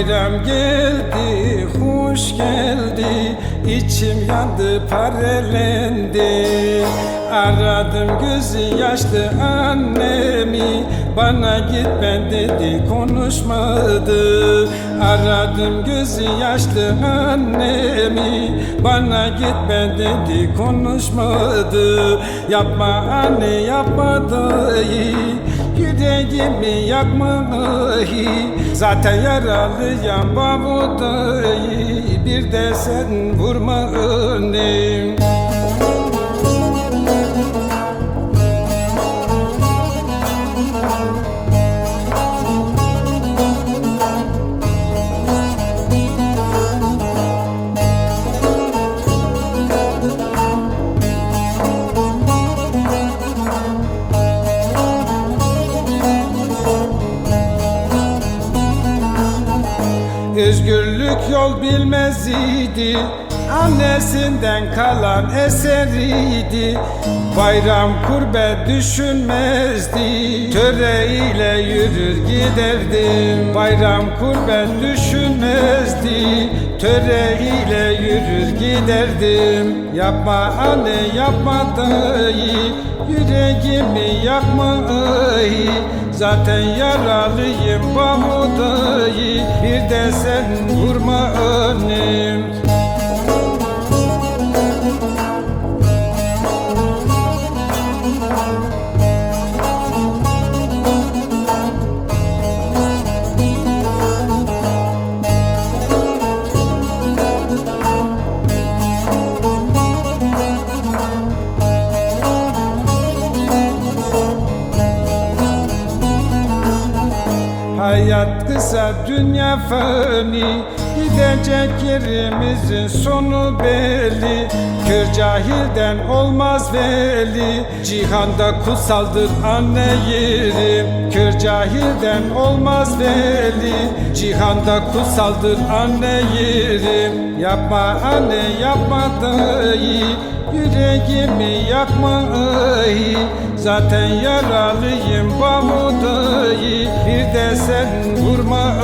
Bayram geldi, hoş geldi İçim yandı, parelendi. Aradım gözü yaşlı annemi Bana gitme dedi, konuşmadı. Aradım gözü yaşlı annemi Bana gitme dedi, konuşmadı. Yapma anne, yapma dayı Yüreğimi yakma Zaten yaralıyam babudayı Bir de sen vurma önüm Özgürlük yol bilmez idi Annesinden kalan eseriydi. Bayram kurbe düşünmezdi. Töreyle yürür giderdim Bayram kurbe düşünmezdi. Töreyle yürür giderdim. Yapma anne yapma dayı. Yüreğimi yakma ay Zaten yaralıyım babudayı Bir de sen vurma önüm Hayat kısa dünya fani. Gidecek yerimizin sonu belli. Kör cahilden olmaz veli. Cihanda kutsaldır anne yerim. Kör cahilden olmaz veli. Cihanda kutsaldır anne yerim. Yapma anne yapma dayı. Yüreğimi yakma ay Zaten yaralıyım babudayı Bir de sen vurma